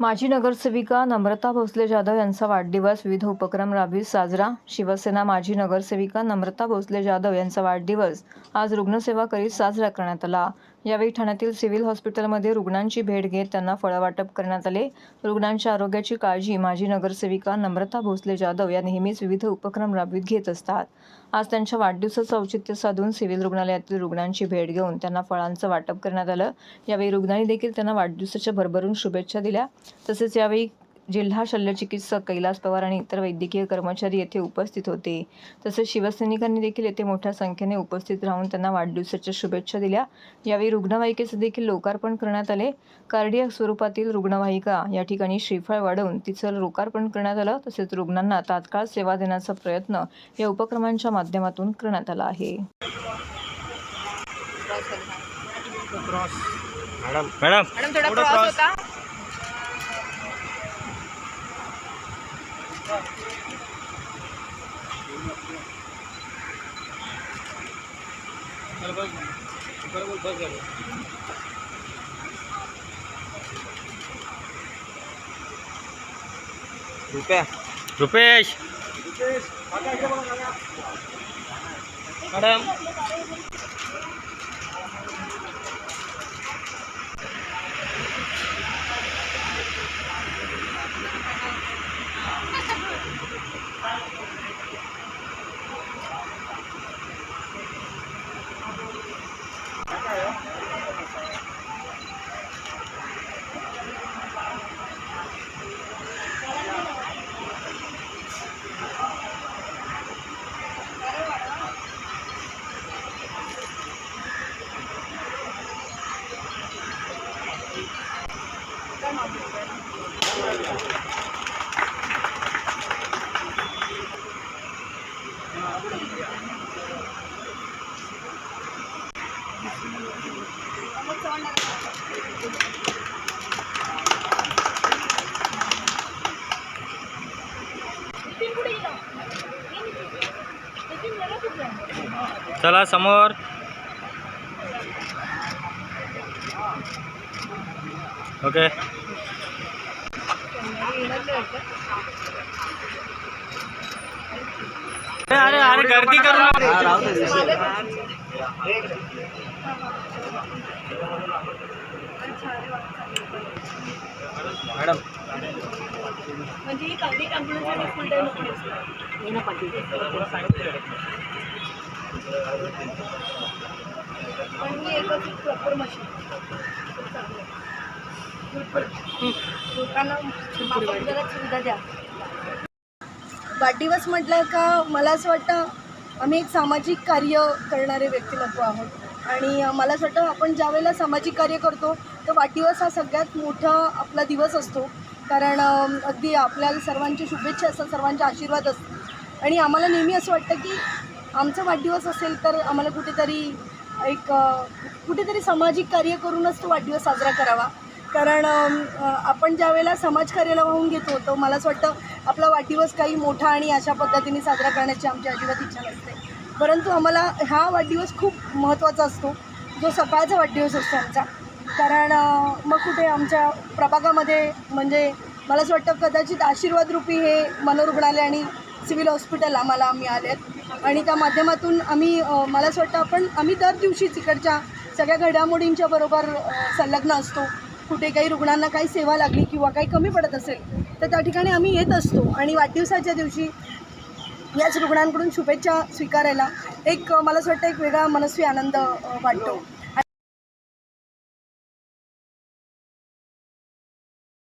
माजी नगरसेविका नम्रता भोसले जाधव यांचा वाढदिवस विविध उपक्रम राबवीत साजरा. शिवसेना माजी नगरसेविका नम्रता भोसले जाधव यांचा वाढदिवस आज रुग्णसेवा करीत साजरा करण्यात आला. यावेळी ठाण्यातील सिव्हिल हॉस्पिटलमध्ये रुग्णांची भेट घेत त्यांना फळं वाटप करण्यात आले. रुग्णांच्या आरोग्याची काळजी माजी नगरसेविका नम्रता भोसले जाधव या नेहमीच विविध उपक्रम राबवीत घेत असतात. आज त्यांच्या वाढदिवसाचं औचित्य साधून सिव्हिल रुग्णालयातील रुग्णांची भेट घेऊन त्यांना फळांचं वाटप करण्यात आलं. यावेळी रुग्णांनी देखील त्यांना वाढदिवसाच्या भरभरून शुभेच्छा दिल्या. तसेच यावेळी जिल्हा शल्यचिकित्सक कैलास पवार आणि इतर वैद्यकीय कर्मचारी येथे उपस्थित होते. तसेच शिवसैनिकांनी देखील येथे मोठ्या संख्येने उपस्थित राहून त्यांना वाढदिवसाच्या शुभेच्छा दिल्या. यावेळी रुग्णवाहिकेचे देखील लोकार्पण करण्यात आले. कार्डियक स्वरूपातील रुग्णवाहिका या ठिकाणी श्रीफळ वाढवून तिचं लोकार्पण करण्यात आलं. तसेच रुग्णांना तात्काळ सेवा देण्याचा प्रयत्न या उपक्रमांच्या माध्यमातून करण्यात आला आहे. मॅडम मॅडम मॅडम थोडा Rupesh Rupesh madam चला समोर ओके अरे अरे गर्दी मॅडम म्हणजे ही पब्लिक ॲम्ब्युलन्स आणि फुल टाईम पण ही एकच प्रॉपर मशीन सुविधा द्या वाढदिवस म्हटलं का मला असं वाटतं आम्ही एक सामाजिक कार्य करणारे व्यक्तिमत्व आहोत. आणि मला असं वाटतं आपण ज्यावेळेला सामाजिक कार्य करतो तर वाढदिवस हा सगळ्यात मोठा आपला दिवस असतो. कारण अगदी आपल्याला सर्वांची शुभेच्छा असतात सर्वांचे आशीर्वाद असतात. आणि आम्हाला नेहमी असं वाटतं की आमचा वाढदिवस असेल तर आम्हाला कुठेतरी एक कुठेतरी सामाजिक कार्य करूनच तो वाढदिवस साजरा करावा. कारण आपण ज्या वेळेला समाजकार्याला वाहून घेतो तर मला असं वाटतं आपला वाढदिवस काही मोठा आणि अशा पद्धतीने साजरा करण्याची आमची अजिबात इच्छा नसते. परंतु आम्हाला हा वाढदिवस खूप महत्त्वाचा असतो. जो सकाळचा वाढदिवस असतो आमचा. कारण मग कुठे आमच्या प्रभागामध्ये म्हणजे मला असं वाटतं कदाचित आशीर्वादरूपी हे मनोरुग्णालय आणि सिव्हिल हॉस्पिटल आम्हाला मिळाले आहेत आणि त्या माध्यमातून आम्ही मला असं वाटतं आपण आम्ही दर दिवशीच इकडच्या सगळ्या घडामोडींच्या बरोबर संलग्न असतो. कुठे काही रुग्णांना काही सेवा लागली किंवा काही कमी पडत असेल तर त्या ठिकाणी आम्ही येत असतो. आणि वाढदिवसाच्या दिवशी याच रुग्णांकडून शुभेच्छा स्वीकारायला एक मला असं वाटतं एक वेगळा मनस्वी आनंद वाटतो.